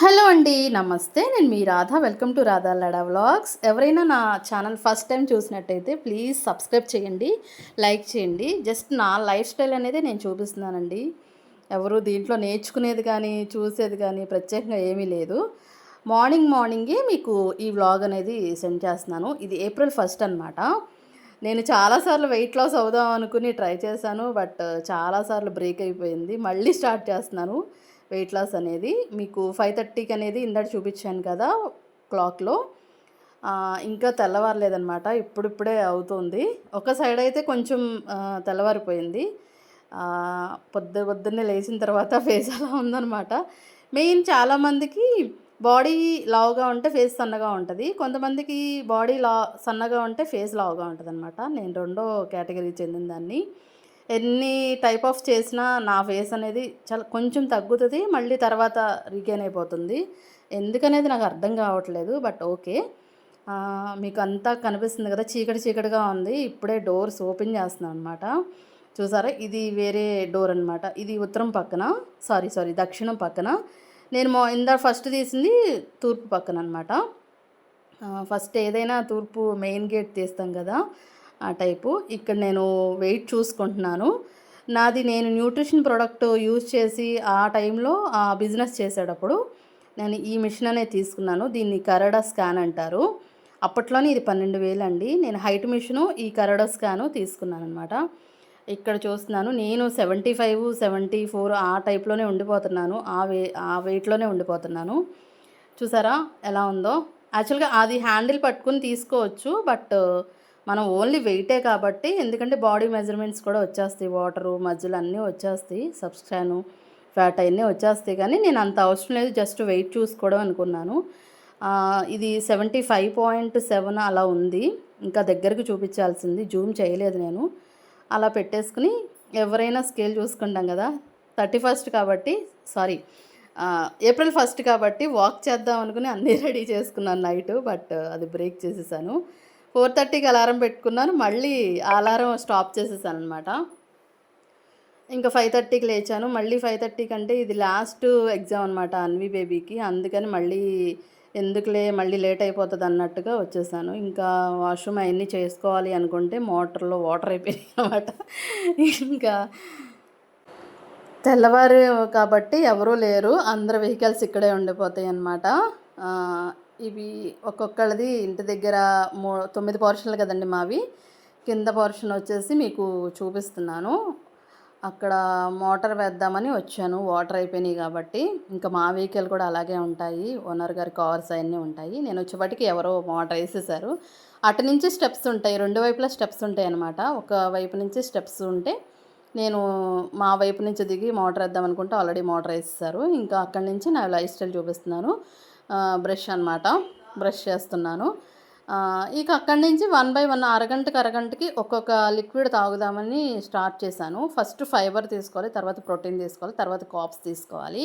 Hello అండి నమస్తే. నేను మీ రాధ. వెల్కమ్ టు రాధా లడా వ్లాగ్స్. ఎవరైనా నా ఛానల్ ఫస్ట్ టైం చూసినట్టయితే ప్లీజ్ సబ్స్క్రైబ్ చేయండి లైక్ చేయండి. జస్ట్ నా లైఫ్ స్టైల్ అనేది నేను చూపిస్తున్నానండి. ఎవరు దీంట్లో నేర్చుకునేది కానీ చూసేది కానీ ప్రత్యేకంగా ఏమీ లేదు. మార్నింగ్ మార్నింగే మీకు ఈ వ్లాగ్ అనేది సెండ్ చేస్తున్నాను. ఇది ఏప్రిల్ ఫస్ట్ అనమాట నేను చాలాసార్లు వెయిట్ లాస్ అవుదాం అనుకుని ట్రై చేశాను బట్ చాలాసార్లు బ్రేక్ అయిపోయింది. మళ్ళీ స్టార్ట్ చేస్తున్నాను. వెయిట్ లాస్ అనేది మీకు ఫైవ్ థర్టీకి అనేది ఇందాక చూపించాను కదా క్లాక్లో ఇంకా తెల్లవారలేదనమాట ఇప్పుడిప్పుడే అవుతుంది. ఒక సైడ్ అయితే కొంచెం తెల్లవారిపోయింది. పొద్దు పొద్దున్నే లేచిన తర్వాత ఫేస్ అలా ఉందనమాట మెయిన్ చాలామందికి బాడీ లావుగా ఉంటే ఫేస్ సన్నగా ఉంటుంది. కొంతమందికి బాడీ లా సన్నగా ఉంటే ఫేస్ లావుగా ఉంటుంది అనమాట నేను రెండో కేటగిరీకి చెందిన దాన్ని. ఎన్ని టైప్ ఆఫ్ చేసినా నా ఫేస్ అనేది చాలా కొంచెం తగ్గుతుంది మళ్ళీ తర్వాత రిగైన్ అయిపోతుంది. ఎందుకనేది నాకు అర్థం కావట్లేదు బట్ ఓకే మీకు అంతా కనిపిస్తుంది కదా చీకటి చీకటిగా ఉంది ఇప్పుడే డోర్స్ ఓపెన్ చేస్తున్నాను అనమాట చూసారా? ఇది వేరే డోర్ అనమాట ఇది ఉత్తరం పక్కన సారీ సారీ దక్షిణం పక్కన. నేను మొ ఇందా ఫస్ట్ తీసింది తూర్పు పక్కన అనమాట ఫస్ట్ ఏదైనా తూర్పు మెయిన్ గేట్ తీస్తాం కదా ఆ టైపు. ఇక్కడ నేను వెయిట్ చూసుకుంటున్నాను. నాది నేను న్యూట్రిషన్ ప్రోడక్ట్ యూజ్ చేసి ఆ టైంలో ఆ బిజినెస్ చేసేటప్పుడు నేను ఈ మిషన్ అనేది తీసుకున్నాను. దీన్ని కరడా స్కాన్ అంటారు. అప్పట్లోనే ఇది పన్నెండు వేలు అండి నేను హైట్ మిషను ఈ కరడా స్కాను తీసుకున్నాను అనమాట ఇక్కడ చూస్తున్నాను నేను సెవెంటీ ఫైవ్ సెవెంటీ ఫోర్ ఆ టైప్లోనే ఉండిపోతున్నాను. ఆ వే ఆ వెయిట్లోనే ఉండిపోతున్నాను. చూసారా ఎలా ఉందో? యాక్చువల్గా అది హ్యాండిల్ పట్టుకుని తీసుకోవచ్చు బట్ మనం ఓన్లీ వెయిటే కాబట్టి ఎందుకంటే బాడీ మెజర్మెంట్స్ కూడా వచ్చేస్తాయి. వాటరు మధ్యలో అన్నీ వచ్చేస్తాయి. సబ్స్క్రాను ఫ్యాట్ అవన్నీ వచ్చేస్తాయి. కానీ నేను అంత అవసరం లేదు. జస్ట్ వెయిట్ చూసుకోవడం అనుకున్నాను. ఇది సెవెంటీ ఫైవ్ పాయింట్ సెవెన్ అలా ఉంది. ఇంకా దగ్గరకు చూపించాల్సింది. జూమ్ చేయలేదు నేను. అలా పెట్టేసుకుని ఎవరైనా స్కేల్ చూసుకుంటాం కదా. థర్టీ ఫస్ట్ కాబట్టి సారీ ఏప్రిల్ ఫస్ట్ కాబట్టి వాక్ చేద్దాం అనుకుని అన్నీ రెడీ చేసుకున్నాను నైట్. బట్ అది బ్రేక్ చేసేసాను. ఫోర్ థర్టీకి అలారం పెట్టుకున్నాను. మళ్ళీ అలారం స్టాప్ చేసేసాను అనమాట ఇంకా ఫైవ్ థర్టీకి లేచాను. మళ్ళీ ఫైవ్ థర్టీకి అంటే ఇది లాస్ట్ ఎగ్జామ్ అనమాట అన్వి బేబీకి. అందుకని మళ్ళీ ఎందుకులే మళ్ళీ లేట్ అయిపోతుంది అన్నట్టుగా వచ్చేసాను. ఇంకా వాష్రూమ్ అవన్నీ చేసుకోవాలి అనుకుంటే మోటార్లో వాటర్ అయిపోయాయి అనమాట ఇంకా తెల్లవారు కాబట్టి ఎవరూ లేరు. అందరు వెహికల్స్ ఇక్కడే ఉండిపోతాయి అన్నమాట ఇవి ఒక్కొక్కళ్ళది ఇంటి దగ్గర మూ తొమ్మిది పోర్షన్లు కదండి మావి. కింద పోర్షన్ వచ్చేసి మీకు చూపిస్తున్నాను. అక్కడ మోటార్ వేద్దామని వచ్చాను. వాటర్ అయిపోయినాయి కాబట్టి. ఇంకా మా వెహికల్ కూడా అలాగే ఉంటాయి. ఓనర్ గారి కార్స్ అవన్నీ ఉంటాయి. నేను వచ్చేపటికి ఎవరో మోటార్ వేసేసారు. అటు నుంచి స్టెప్స్ ఉంటాయి. రెండు వైపులా స్టెప్స్ ఉంటాయి అన్నమాట. ఒక వైపు నుంచి స్టెప్స్ ఉంటే నేను మా వైపు నుంచి దిగి మోటార్ వేద్దాం అనుకుంటే ఆల్రెడీ మోటార్ వేసేసారు. ఇంకా అక్కడి నుంచి నా లైఫ్ స్టైల్ చూపిస్తున్నాను. బ్రష్ అన్నమాట. బ్రష్ చేస్తున్నాను. ఇక అక్కడి నుంచి వన్ బై వన్ అరగంటకి అరగంటకి ఒక్కొక్క లిక్విడ్ తాగుదామని స్టార్ట్ చేశాను. ఫస్ట్ ఫైబర్ తీసుకోవాలి తర్వాత ప్రోటీన్ తీసుకోవాలి తర్వాత కాప్స్ తీసుకోవాలి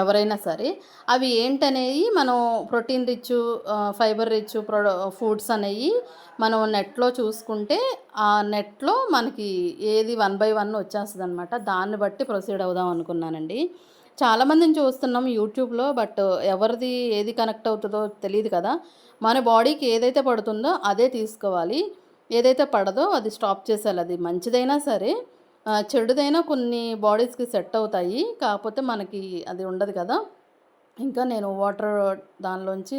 ఎవరైనా సరే. అవి ఏంటనేవి మనం protein rich fibre rich pro foods అనేవి మనం నెట్లో చూసుకుంటే ఆ నెట్లో మనకి ఏది వన్ బై వన్ వచ్చేస్తుంది అనమాట దాన్ని బట్టి ప్రొసీడ్ అవుదాం అనుకున్నానండి. చాలామందిని చూస్తున్నాం యూట్యూబ్లో బట్ ఎవరిది ఏది కనెక్ట్ అవుతుందో తెలియదు కదా. మన బాడీకి ఏదైతే పడుతుందో అదే తీసుకోవాలి. ఏదైతే పడదో అది స్టాప్ చేసేయాలి. అది మంచిదైనా సరే చెడుదైనా కొన్ని బాడీస్కి సెట్ అవుతాయి. కాకపోతే మనకి అది ఉండదు కదా. ఇంకా నేను వాటర్ దానిలోంచి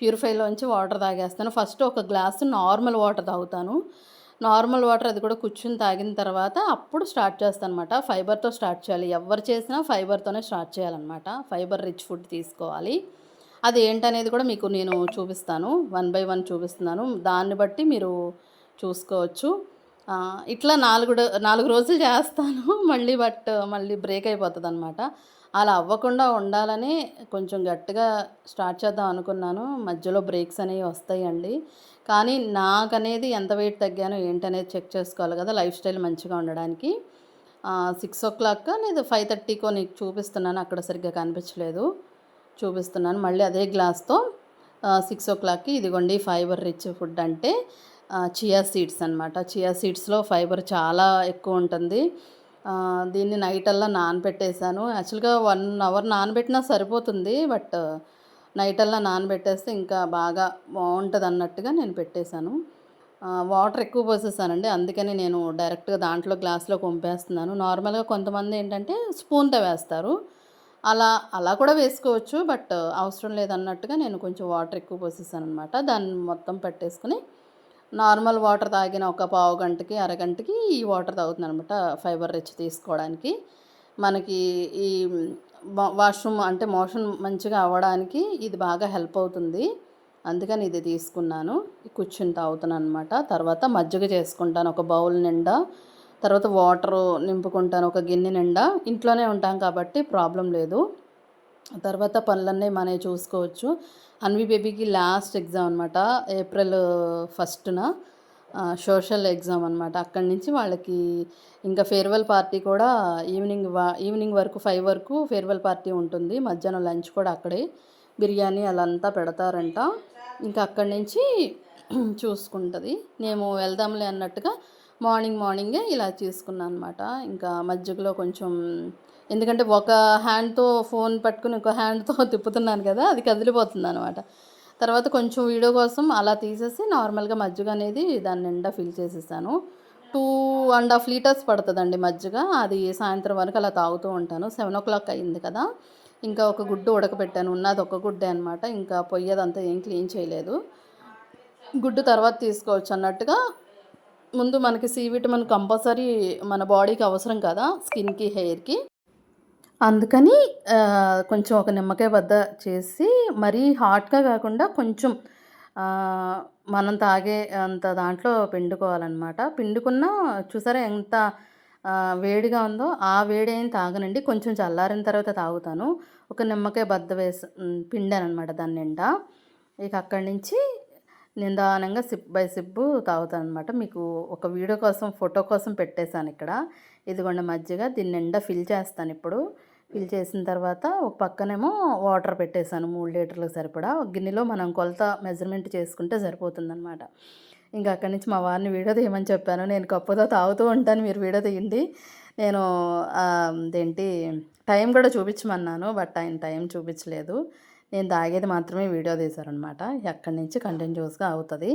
ప్యూరిఫైలోంచి వాటర్ తాగేస్తాను. ఫస్ట్ ఒక గ్లాసు నార్మల్ వాటర్ తాగుతాను. నార్మల్ వాటర్ అది కూడా కూర్చుని తాగిన తర్వాత అప్పుడు స్టార్ట్ చేస్తాను అనమాట ఫైబర్తో స్టార్ట్ చేయాలి. ఎవరు చేసినా ఫైబర్తోనే స్టార్ట్ చేయాలన్నమాట. ఫైబర్ రిచ్ ఫుడ్ తీసుకోవాలి. అది ఏంటనేది కూడా మీకు నేను చూపిస్తాను. వన్ బై వన్ చూపిస్తున్నాను. దాన్ని బట్టి మీరు చూసుకోవచ్చు. ఇట్లా నాలుగు నాలుగు రోజులు చేస్తాను. మళ్ళీ బట్ మళ్ళీ బ్రేక్ అయిపోతుంది అనమాట అలా అవ్వకుండా ఉండాలని కొంచెం గట్టిగా స్టార్ట్ చేద్దాం అనుకున్నాను. మధ్యలో బ్రేక్స్ అనేవి వస్తాయండి. కానీ నాకనేది ఎంత వెయిట్ తగ్గానో ఏంటనేది చెక్ చేసుకోవాలి కదా లైఫ్ స్టైల్ మంచిగా ఉండడానికి. సిక్స్ ఓ క్లాక్ నేను ఫైవ్ థర్టీకో నీకు చూపిస్తున్నాను అక్కడ సరిగ్గా కనిపించలేదు. చూపిస్తున్నాను మళ్ళీ అదే గ్లాస్తో సిక్స్ ఓ క్లాక్కి ఇదిగోండి ఫైబర్ రిచ్ ఫుడ్ అంటే చియా సీడ్స్ అనమాట చియా సీడ్స్లో ఫైబర్ చాలా ఎక్కువ ఉంటుంది. దీన్ని నైట్ అల్లా నానబెట్టేశాను. యాక్చువల్గా వన్ అవర్ నానబెట్టినా సరిపోతుంది బట్ నైట్ అల్లా నానబెట్టేస్తే ఇంకా బాగా బాగుంటుంది అన్నట్టుగా నేను పెట్టేశాను. వాటర్ ఎక్కువ పోసేసానండి. అందుకని నేను డైరెక్ట్గా దాంట్లో గ్లాస్లో పంపేస్తున్నాను నార్మల్గా కొంతమంది ఏంటంటే స్పూన్తో వేస్తారు. అలా అలా కూడా వేసుకోవచ్చు బట్ అవసరం లేదన్నట్టుగా నేను కొంచెం వాటర్ ఎక్కువ పోసేసాను అనమాట దాన్ని మొత్తం పెట్టేసుకుని నార్మల్ వాటర్ తాగిన ఒక పావు గంటకి అరగంటకి ఈ వాటర్ తాగుతుంది అనమాట ఫైబర్ రిచ్ తీసుకోవడానికి. మనకి ఈ వాష్రూమ్ అంటే మోషన్ మంచిగా అవ్వడానికి ఇది బాగా హెల్ప్ అవుతుంది. అందుకని ఇది తీసుకున్నాను. కూర్చుని తాగుతున్నాను అనమాట తర్వాత మజ్జిగ చేసుకుంటాను. ఒక బౌల్ నిండా. తర్వాత వాటర్ నింపుకుంటాను. ఒక గిన్నె నిండా. ఇంట్లోనే ఉంటాం కాబట్టి ప్రాబ్లం లేదు. తర్వాత పనులన్నీ మనమే చూసుకోవచ్చు. అన్వి బేబీకి లాస్ట్ ఎగ్జామ్ అనమాట ఏప్రిల్ ఫస్ట్న. సోషల్ ఎగ్జామ్ అనమాట అక్కడి నుంచి వాళ్ళకి ఇంకా ఫేర్వెల్ పార్టీ కూడా ఈవినింగ్ వా- ఈవినింగ్ వరకు ఫైవ్ వరకు ఫేర్వెల్ పార్టీ ఉంటుంది. మధ్యాహ్నం లంచ్ కూడా అక్కడే. బిర్యానీ అలా అంతా పెడతారంట. ఇంకా అక్కడి నుంచి చూసుకుంటుంది. మేము వెళ్దాంలే అన్నట్టుగా మార్నింగ్ మార్నింగే ఇలా తీసుకున్నాను అనమాట ఇంకా మజ్జిగలో కొంచెం ఎందుకంటే ఒక హ్యాండ్తో ఫోన్ పట్టుకుని ఒక హ్యాండ్తో తిప్పుతున్నాను కదా అది కదిలిపోతుంది అనమాట తర్వాత కొంచెం వీడియో కోసం అలా తీసేసి నార్మల్గా మజ్జిగ అనేది దాని నిండా ఫిల్ చేసేసాను. టూ అండ్ హాఫ్ లీటర్స్ పడుతుందండి మజ్జిగ. అది సాయంత్రం వరకు అలా తాగుతూ ఉంటాను. సెవెన్ ఓ క్లాక్ అయింది కదా. ఇంకా ఒక గుడ్డు ఉడకబెట్టాను. ఉన్నది ఒక గుడ్డే అనమాట ఇంకా పొయ్యదంతా ఏం క్లీన్ చేయలేదు. గుడ్డు తర్వాత తీసుకోవచ్చు అన్నట్టుగా. ముందు మనకి సి విటమిన్ కంపల్సరీ మన బాడీకి అవసరం కదా స్కిన్కి హెయిర్కి. అందుకని కొంచెం ఒక నిమ్మకాయ బద్ద చేసి మరీ హాట్గా కాకుండా కొంచెం మనం తాగే అంత దాంట్లో పిండుకోవాలన్నమాట. పిండుకున్న చూసారా ఎంత వేడిగా ఉందో? ఆ వేడి ఏం తాగనండి. కొంచెం చల్లారిన తర్వాత తాగుతాను. ఒక నిమ్మకాయ బద్ద వేసి పిండాను అనమాట దాని నిండా. ఇక అక్కడి నుంచి నిదానంగా సిప్ బై సిప్ తాగుతాను అనమాట మీకు ఒక వీడియో కోసం ఫోటో కోసం పెట్టేశాను ఇక్కడ. ఇదిగోండి మజ్జిగ దీని నిండా ఫిల్ చేస్తాను ఇప్పుడు. ఫిల్ చేసిన తర్వాత ఒక పక్కనేమో వాటర్ పెట్టేశాను మూడు లీటర్లకు సరిపడా. ఒక గిన్నెలో మనం కొలత మెజర్మెంట్ చేసుకుంటే సరిపోతుందన్నమాట. ఇంకా అక్కడి నుంచి మా వారిని వీడియో తీయమని చెప్పాను. నేను కప్పుతో తాగుతూ ఉంటాను మీరు వీడియో తీయండి. నేను అదేంటి టైం కూడా చూపించమన్నాను బట్ ఆయన టైం చూపించలేదు. నేను తాగేది మాత్రమే వీడియో తీశారనమాట అక్కడి నుంచి కంటిన్యూస్గా అవుతుంది.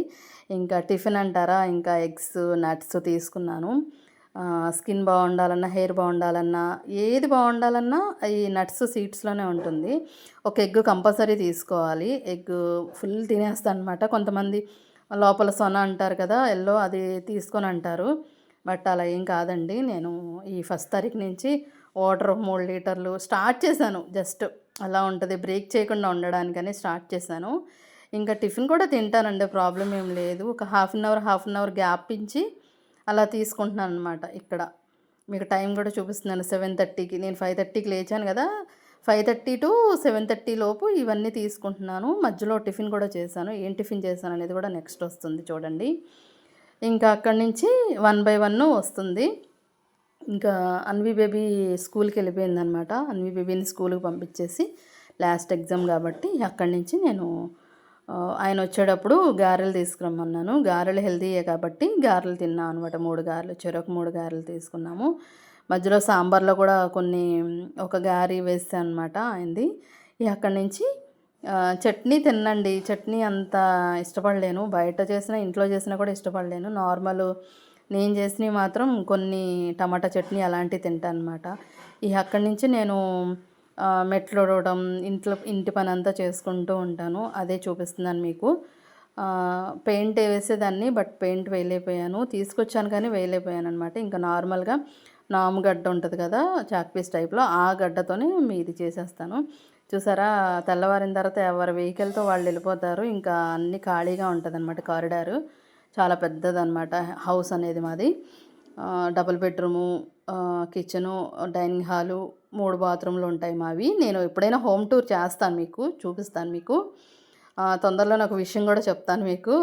ఇంకా టిఫిన్ అంటారా ఇంకా ఎగ్స్ నట్స్ తీసుకున్నాను. స్కిన్ బాగుండాలన్నా హెయిర్ బాగుండాలన్నా ఏది బాగుండాలన్నా ఈ నట్స్ సీడ్స్లోనే ఉంటుంది. ఒక ఎగ్ కంపల్సరీ తీసుకోవాలి. ఎగ్ ఫుల్ తినేస్తాను అనమాట కొంతమంది లోపల సొన అంటారు కదా ఎల్లో అది తీసుకొని అంటారు. బట్ అలా ఏం కాదండి. నేను ఈ ఫస్ట్ తారీఖు నుంచి వాటర్ మూడు లీటర్లు స్టార్ట్ చేశాను. జస్ట్ అలా ఉంటుంది. బ్రేక్ చేయకుండా ఉండడానికని స్టార్ట్ చేశాను. ఇంకా టిఫిన్ కూడా తింటానండి. ప్రాబ్లం ఏం లేదు. ఒక half an hour half an hour gap ఇచ్చి అలా తీసుకుంటున్నాను అనమాట ఇక్కడ. మీకు టైం కూడా చూపిస్తున్నాను సెవెన్ థర్టీకి. నేను ఫైవ్ థర్టీకి లేచాను కదా five thirty to seven thirty లోపు ఇవన్నీ తీసుకుంటున్నాను. మధ్యలో టిఫిన్ కూడా చేశాను. ఏం టిఫిన్ చేశాను అనేది కూడా నెక్స్ట్ వస్తుంది చూడండి. ఇంకా అక్కడి నుంచి వన్ బై వన్ వస్తుంది. ఇంకా అన్వి బేబీ స్కూల్కి వెళ్ళిపోయిందనమాట అన్వి బేబీని స్కూల్కి పంపించేసి లాస్ట్ ఎగ్జామ్ కాబట్టి అక్కడి నుంచి నేను ఆయన వచ్చేటప్పుడు గారెలు తీసుకురమ్మన్నాను. గారెలు హెల్తీయే కాబట్టి గారెలు తిన్నాను అనమాట మూడు గారెలు చెరకు మూడు గారెలు తీసుకున్నాము. మధ్యలో సాంబార్లో కూడా కొన్ని ఒక గారి వేస్తే అనమాట ఆయనది ఇక అక్కడి నుంచి చట్నీ తినండి చట్నీ అంత ఇష్టపడలేను. బయట చేసిన ఇంట్లో చేసినా కూడా ఇష్టపడలేను. నార్మల్ నేను చేసినవి మాత్రం కొన్ని టమాటా చట్నీ అలాంటివి తింటాను అనమాట ఇక అక్కడి నుంచి నేను మెట్లు ఉడవడం ఇంట్లో ఇంటి పని అంతా చేసుకుంటూ ఉంటాను. అదే చూపిస్తున్నాను మీకు. పెయింట్ వేసేదాన్ని బట్ పెయింట్ వేయలేకపోయాను. తీసుకొచ్చాను కానీ వేయలేకపోయాను అనమాట ఇంకా నార్మల్గా నాము గడ్డ ఉంటుంది కదా చాక్పీస్ టైప్లో ఆ గడ్డతోనే మీది చేసేస్తాను. చూసారా తెల్లవారిన తర్వాత ఎవరి వెహికల్తో వాళ్ళు వెళ్ళిపోతారు ఇంకా అన్ని ఖాళీగా ఉంటుంది అనమాట కారిడారు. చాలా పెద్దదనమాట హౌస్ అనేది మాది. Double bedroom kitchen dining hall మూడు బాత్రూమ్లు ఉంటాయి మావి. నేను ఎప్పుడైనా హోమ్ టూర్ చేస్తాను మీకు చూపిస్తాను మీకు. తొందరలో నాకు విషయం కూడా చెప్తాను మీకు.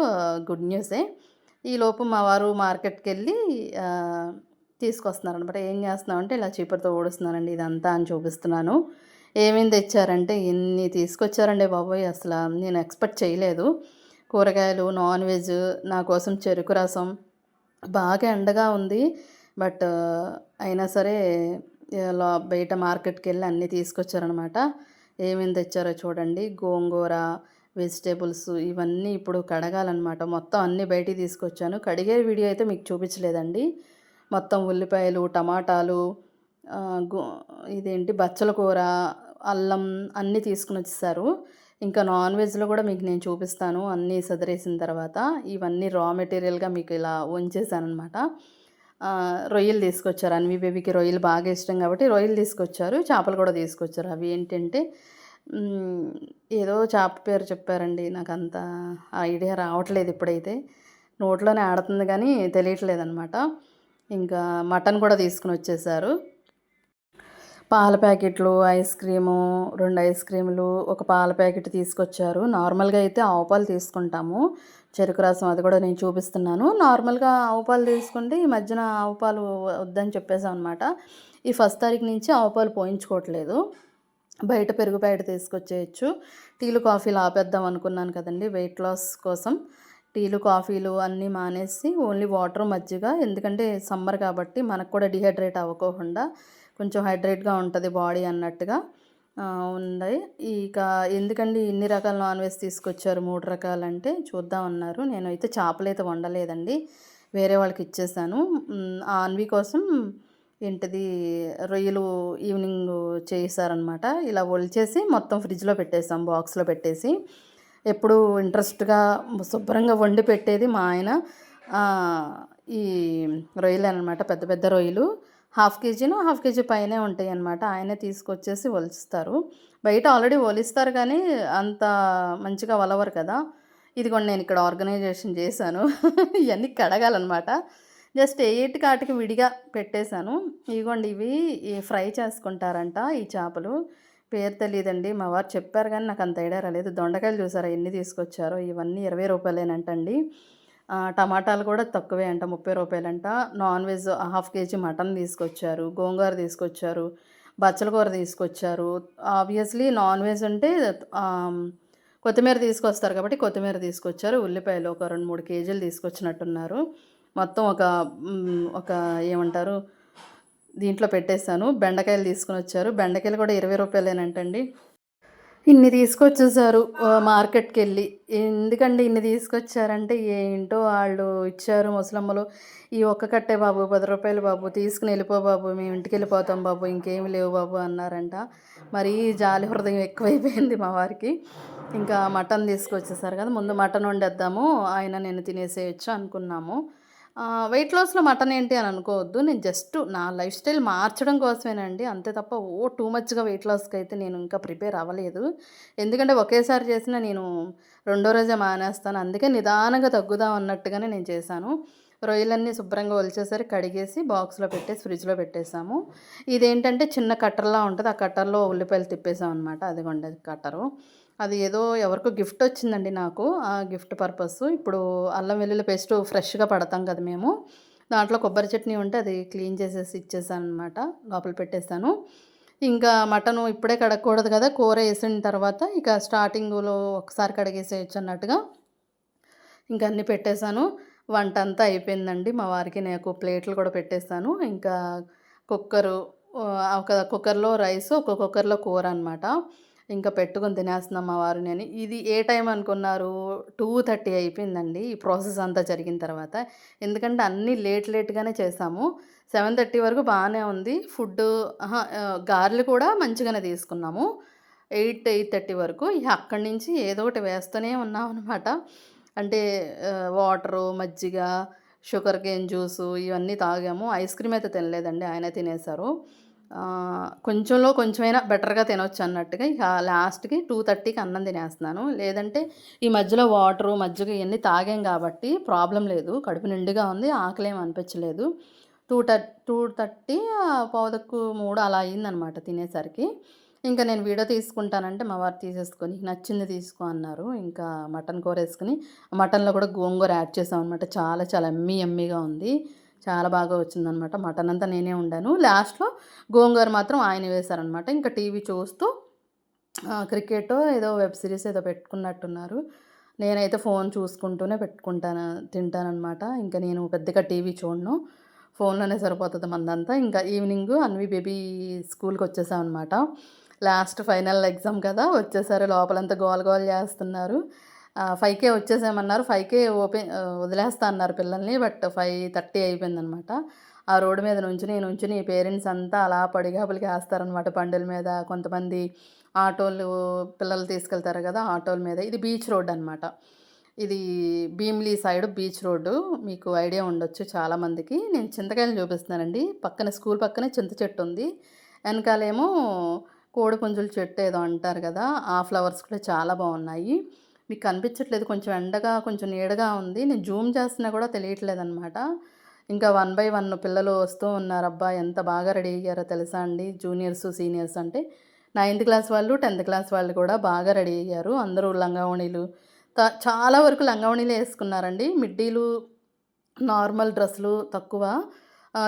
గుడ్ న్యూసే. ఈలోపు మా వారు మార్కెట్కి వెళ్ళి తీసుకొస్తున్నారనమాట. తీసుకొస్తున్నారు అనమాట ఏం చేస్తున్నాం అంటే ఇలా చీపురుతో ఊడుస్తున్నానండి ఇదంతా అని చూపిస్తున్నాను. ఏమేమి తెచ్చారంటే ఇన్ని తీసుకొచ్చారండి బాబోయ్ అసలు నేను ఎక్స్పెక్ట్ చేయలేదు. కూరగాయలు నాన్ వెజ్ నా కోసం చెరుకు రసం బాగా ఎండగా ఉంది. బట్ అయినా సరే బయట మార్కెట్కి వెళ్ళి అన్నీ తీసుకొచ్చారనమాట. ఏమేమి తెచ్చారో చూడండి. గోంగూర వెజిటేబుల్స్ ఇవన్నీ ఇప్పుడు కడగాలన్నమాట మొత్తం అన్నీ బయటికి తీసుకొచ్చాను. కడిగే వీడియో అయితే మీకు చూపించలేదండి. మొత్తం ఉల్లిపాయలు టమాటాలు గో ఇదేంటి? బచ్చల కూర అల్లం అన్నీ తీసుకుని వచ్చేసారు. ఇంకా నాన్ వెజ్లో కూడా మీకు నేను చూపిస్తాను. అన్నీ సదిరేసిన తర్వాత ఇవన్నీ రా మెటీరియల్గా మీకు ఇలా ఉంచేసాను అనమాట రొయ్యలు తీసుకొచ్చారు. అన్వి బేబీకి రొయ్యలు బాగా ఇష్టం కాబట్టి రొయ్యలు తీసుకొచ్చారు. చేపలు కూడా తీసుకొచ్చారు. అవి ఏంటంటే ఏదో చేప పేరు చెప్పారండి. నాకు అంత ఐడియా రావట్లేదు ఇప్పుడైతే. నోట్లోనే ఆడుతుంది కానీ తెలియట్లేదు అనమాట ఇంకా మటన్ కూడా తీసుకుని వచ్చేసారు. పాల ప్యాకెట్లు ఐస్ క్రీము రెండు ఐస్ క్రీములు ఒక పాల ప్యాకెట్ తీసుకొచ్చారు. నార్మల్గా అయితే ఆవు పాలు తీసుకుంటాము. చెరుకు రసం అది కూడా నేను చూపిస్తున్నాను. నార్మల్గా ఆవు పాలు తీసుకుంటే ఈ మధ్యన ఆవు పాలు వద్దని చెప్పేసాం అనమాట ఈ ఫస్ట్ తారీఖు నుంచి ఆవు పాలు పోయించుకోవట్లేదు. బయట పెరుగు ప్యాకెట్ తీసుకొచ్చేయచ్చు. టీలు కాఫీలు ఆపేద్దాం అనుకున్నాను కదండి వెయిట్ లాస్ కోసం. టీలు కాఫీలు అన్నీ మానేసి ఓన్లీ వాటర్ మజ్జిగ. ఎందుకంటే సమ్మర్ కాబట్టి మనకు కూడా డిహైడ్రేట్ అవ్వకోకుండా కొంచెం హైడ్రేట్గా ఉంటుంది బాడీ అన్నట్టుగా. ఉంది. ఉన్నాయి ఇక ఎందుకండి ఇన్ని రకాల నాన్ వెజ్ తీసుకొచ్చారు? మూడు రకాలంటే చూద్దాం అన్నారు నేను అయితే చేపలు అయితే వండలేదండి. వేరే వాళ్ళకి ఇచ్చేసాను. ఆన్వి కోసం ఏంటిది రొయ్యలు ఈవినింగ్ చేశారనమాట ఇలా ఒలిచేసి మొత్తం ఫ్రిడ్జ్లో పెట్టేసాం బాక్స్లో పెట్టేసి. ఎప్పుడు ఇంట్రెస్ట్గా శుభ్రంగా వండి పెట్టేది మా ఆయన. ఈ రొయ్యలు అనమాట పెద్ద పెద్ద రొయ్యలు. హాఫ్ కేజీను హాఫ్ కేజీ పైనే ఉంటాయి అన్నమాట ఆయనే తీసుకొచ్చేసి ఒలిస్తారు. బయట ఆల్రెడీ ఒలిస్తారు కానీ అంత మంచిగా వలవరు కదా. ఇదిగోండి నేను ఇక్కడ ఆర్గనైజేషన్ చేశాను. ఇవన్నీ కడగాలన్నమాట. జస్ట్ ఎయిట్ కాటికి విడిగా పెట్టేశాను. ఇదిగోండి ఇవి ఈ ఫ్రై చేసుకుంటారంట ఈ చేపలు. పేరు తెలియదండి మా వారు చెప్పారు కానీ నాకు అంత ఐడియా రాలేదు. దొండకాయలు చూసారా ఎన్ని తీసుకొచ్చారో? ఇవన్నీ ఇరవై రూపాయలేనంటండి. టమాటాలు కూడా తక్కువే అంట ముప్పై రూపాయలంట. Non veg half K G mutton తీసుకొచ్చారు గోంగూర తీసుకొచ్చారు బచ్చల కూర తీసుకొచ్చారు. ఆబ్వియస్లీ నాన్ వెజ్ అంటే కొత్తిమీర తీసుకొస్తారు కాబట్టి కొత్తిమీర తీసుకొచ్చారు. ఉల్లిపాయలు ఒక రెండు మూడు కేజీలు తీసుకొచ్చినట్టున్నారు. మొత్తం ఒక ఒక ఏమంటారు దీంట్లో పెట్టేశాను. బెండకాయలు తీసుకుని వచ్చారు బెండకాయలు కూడా ఇరవై రూపాయలేనంటండి. ఇన్ని తీసుకొచ్చేసారు మార్కెట్కి వెళ్ళి ఎందుకండి ఇన్ని తీసుకొచ్చారంటే ఏంటో వాళ్ళు ఇచ్చారు ముసలమ్మలు. ఈ ఒక్క కట్టే బాబు పది రూపాయలు బాబు తీసుకుని వెళ్ళిపో బాబు మేము ఇంటికి వెళ్ళిపోతాం బాబు ఇంకేమి లేవు బాబు అన్నారంట. మరి జాలి హృదయం ఎక్కువైపోయింది మా వారికి. ఇంకా మటన్ తీసుకొచ్చేసారు కదా ముందు మటన్ వండేద్దాము ఆయన నేను తినేసేయచ్చు అనుకున్నాము. వెయిట్ లాస్లో మటన్ ఏంటి అని అనుకోవద్దు. నేను జస్ట్ నా లైఫ్ స్టైల్ మార్చడం కోసమేనండి. అంతే తప్ప ఓ టూ మచ్గా వెయిట్ లాస్కి అయితే నేను ఇంకా ప్రిపేర్ అవ్వలేదు. ఎందుకంటే ఒకేసారి చేసిన నేను రెండో రోజే మానేస్తాను. అందుకే నిదానంగా తగ్గుదాం అన్నట్టుగానే నేను చేశాను. రొయ్యలన్నీ శుభ్రంగా ఒలిచేసరి కడిగేసి బాక్స్లో పెట్టేసి ఫ్రిడ్జ్లో పెట్టేసాము ఇదేంటంటే చిన్న కట్టర్లా ఉంటుంది. ఆ కట్టర్లో ఉల్లిపాయలు తిప్పేసాం అనమాట అదిగోండి అది కట్టరు అది ఏదో ఎవరికో గిఫ్ట్ వచ్చిందండి నాకు ఆ గిఫ్ట్ పర్పస్. ఇప్పుడు అల్లం వెల్లుల్లి పేస్ట్ ఫ్రెష్గా పడతాం కదా మేము. దాంట్లో కొబ్బరి చట్నీ ఉంటే అది క్లీన్ చేసేసి ఇచ్చేసాను అనమాట లోపల పెట్టేస్తాను. ఇంకా మటన్ ఇప్పుడే కడగకూడదు కదా కూర వేసిన తర్వాత ఇక స్టార్టింగ్లో ఒకసారి కడిగేసేయచ్చు అన్నట్టుగా. ఇంకా అన్నీ పెట్టేశాను. వంట అంతా అయిపోయిందండి. మా వారికి నాకు ప్లేట్లు కూడా పెట్టేస్తాను. ఇంకా కుక్కరు ఒక కుక్కర్లో రైస్ ఒక కుక్కర్లో కూర అనమాట ఇంకా పెట్టుకొని తినేస్తున్నాం మా వారు నేను ఇది ఏ టైం అనుకున్నారు? టూ థర్టీ అయిపోయిందండి. ఈ ప్రాసెస్ అంతా జరిగిన తర్వాత. ఎందుకంటే అన్నీ లేట్ లేట్గానే చేసాము. సెవెన్ థర్టీ వరకు బాగానే ఉంది. ఫుడ్ గారెలు కూడా మంచిగానే తీసుకున్నాము. ఎయిట్ ఎయిట్ థర్టీ వరకు. అక్కడి నుంచి ఏదో ఒకటి వేస్తూనే ఉన్నాం అనమాట అంటే వాటరు మజ్జిగ షుగర్ కేన్ జ్యూసు ఇవన్నీ తాగాము. ఐస్ క్రీమ్ అయితే తినలేదండి. ఆయన తినేశారు. కొంచెంలో కొంచెమైనా బెటర్గా తినొచ్చు అన్నట్టుగా ఇక లాస్ట్కి టూ థర్టీకి అన్నం తినేస్తున్నాను. లేదంటే ఈ మధ్యలో వాటరు మజ్జిగ ఇవన్నీ తాగాం కాబట్టి ప్రాబ్లం లేదు. కడుపు నిండుగా ఉంది ఆకలేం అనిపించలేదు. టూ థర్ టూ థర్టీ పావుదక్కు మూడు అలా అయిందనమాట తినేసరికి. ఇంకా నేను వీడియో తీసుకుంటానంటే మా వారు తీసేసుకొని నచ్చింది తీసుకో అన్నారు. ఇంకా మటన్ కూర వేసుకుని మటన్లో కూడా గోంగూర యాడ్ చేసాం అనమాట చాలా చాలా ఎమ్మీ ఎమ్మీగా ఉంది. చాలా బాగా వచ్చిందనమాట మటన్ అంతా నేనే ఉండాను లాస్ట్లో గోంగూర మాత్రం ఆయన వేశారనమాట ఇంకా టీవీ చూస్తూ క్రికెట్ ఏదో వెబ్ సిరీస్ ఏదో పెట్టుకున్నట్టున్నారు. నేనైతే ఫోన్ చూసుకుంటూనే పెట్టుకుంటాను తింటానన్నమాట. ఇంకా నేను పెద్దగా టీవీ చూడను. ఫోన్లోనే సరిపోతుంది మందంతా. ఇంకా ఈవినింగ్ అన్వి బేబీ స్కూల్కి వచ్చేసాం అనమాట లాస్ట్ ఫైనల్ ఎగ్జామ్ కదా వచ్చేసారు లోపలంతా గోల గోల్ చేస్తున్నారు. ఫైవ్కే వచ్చేసామన్నారు ఫైవ్కే ఓపెన్ వదిలేస్తా అన్నారు పిల్లల్ని బట్ ఫైవ్ థర్టీ అయిపోయిందనమాట. ఆ రోడ్డు మీద నుంచుని నుంచుని పేరెంట్స్ అంతా అలా పడిగాపులకి వేస్తారనమాట బండుల మీద. కొంతమంది ఆటోలు పిల్లలు తీసుకెళ్తారు కదా ఆటోల మీద. ఇది బీచ్ రోడ్ అనమాట. ఇది భీమ్లీ సైడ్ బీచ్ రోడ్డు మీకు ఐడియా ఉండొచ్చు చాలామందికి. నేను చింతకాయలు చూపిస్తున్నానండి. పక్కన స్కూల్ పక్కనే చింత చెట్టు ఉంది. వెనకాలేమో కోడిపుంజుల చెట్టు ఏదో అంటారు కదా ఆ ఫ్లవర్స్ కూడా చాలా బాగున్నాయి. మీకు కనిపించట్లేదు కొంచెం ఎండగా కొంచెం నీడగా ఉంది. నేను జూమ్ చేస్తున్నా కూడా తెలియట్లేదు అనమాట ఇంకా వన్ బై వన్ పిల్లలు వస్తూ ఉన్నారు అబ్బా ఎంత బాగా రెడీ అయ్యారో తెలుసా అండి? జూనియర్స్ సీనియర్స్ అంటే. నైన్త్ క్లాస్ వాళ్ళు టెన్త్ క్లాస్ వాళ్ళు కూడా బాగా రెడీ అయ్యారు. అందరూ లంగావణీలు. చాలా వరకు లంగావణీలు వేసుకున్నారండి. మిడ్డీలు నార్మల్ డ్రెస్సులు తక్కువ.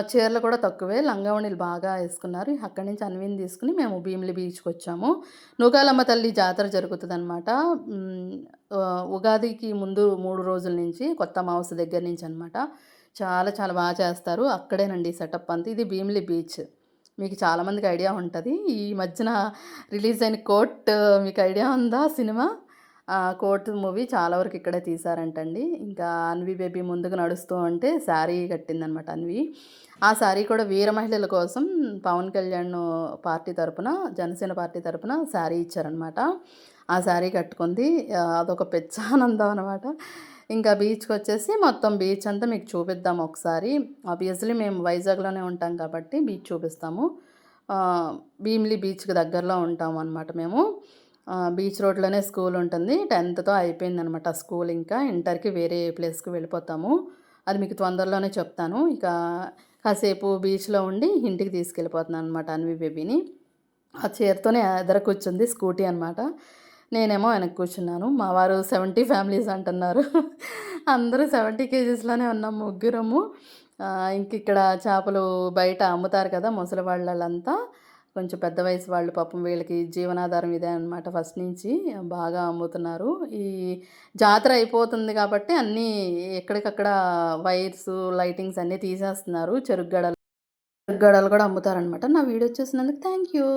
చీరలు కూడా తక్కువే. లంగావణిలు బాగా వేసుకున్నారు. అక్కడి నుంచి అన్విని తీసుకుని మేము భీమిలి బీచ్కి వచ్చాము. నూకాలమ్మ తల్లి జాతర జరుగుతుంది అనమాట ఉగాదికి ముందు మూడు రోజుల నుంచి కొత్త మాంస దగ్గర నుంచి అనమాట చాలా చాలా బాగా చేస్తారు. అక్కడేనండి సెటప్ అంతా. ఇది భీమిలి బీచ్. మీకు చాలామందికి ఐడియా ఉంటుంది. ఈ మధ్యన రిలీజ్ అయిన కోట్ మీకు ఐడియా ఉందా సినిమా? కోర్టు మూవీ చాలా వరకు ఇక్కడే తీశారంటండి. ఇంకా అన్వి బేబీ ముందుకు నడుస్తూ ఉంటే శారీ కట్టిందనమాట అన్వి. ఆ శారీ కూడా వీర మహిళల కోసం పవన్ కళ్యాణ్ పార్టీ తరపున జనసేన పార్టీ తరపున శారీ ఇచ్చారనమాట. ఆ శారీ కట్టుకుంది. అదొక పెచ్చానందం అనమాట. ఇంకా బీచ్కి వచ్చేసి మొత్తం బీచ్ అంతా మీకు చూపిద్దాం ఒకసారి. ఆబ్వియస్లీ మేము వైజాగ్లోనే ఉంటాం కాబట్టి బీచ్ చూపిస్తాము. భీమిలి బీచ్కి దగ్గరలో ఉంటాం అనమాట మేము. బీచ్ రోడ్లోనే స్కూల్ ఉంటుంది. టెన్త్తో అయిపోయింది అనమాట స్కూల్ ఇంకా. ఇంటర్కి వేరే ప్లేస్కి వెళ్ళిపోతాము. అది మీకు తొందరలోనే చెప్తాను. ఇక కాసేపు బీచ్లో ఉండి ఇంటికి తీసుకెళ్ళిపోతున్నాను అనమాట అన్వి బేబీని. ఆ చీరతోనే ఎదర కూర్చుంది స్కూటీ అనమాట. నేనేమో వెనక్కి కూర్చున్నాను. మా వారు సెవెంటీ ఫ్యామిలీస్ అంటున్నారు. అందరూ సెవెంటీ కేజీస్లోనే ఉన్నాం ముగ్గురము. ఇంక ఇక్కడ చేపలు బయట అమ్ముతారు కదా ముసలి వాళ్ళంతా. కొంచెం పెద్ద వయసు వాళ్ళు పాపం వీళ్ళకి జీవనాధారం ఇదే అనమాట ఫస్ట్ నుంచి బాగా అమ్ముతున్నారు. ఈ జాతర అయిపోతుంది కాబట్టి అన్నీ ఎక్కడికక్కడ వైర్స్ లైటింగ్స్ అన్నీ తీసేస్తున్నారు. చెరుగ్గడలు చెరుగ్గడలు కూడా అమ్ముతారనమాట నా వీడియో చూసినందుకు థ్యాంక్ యూ.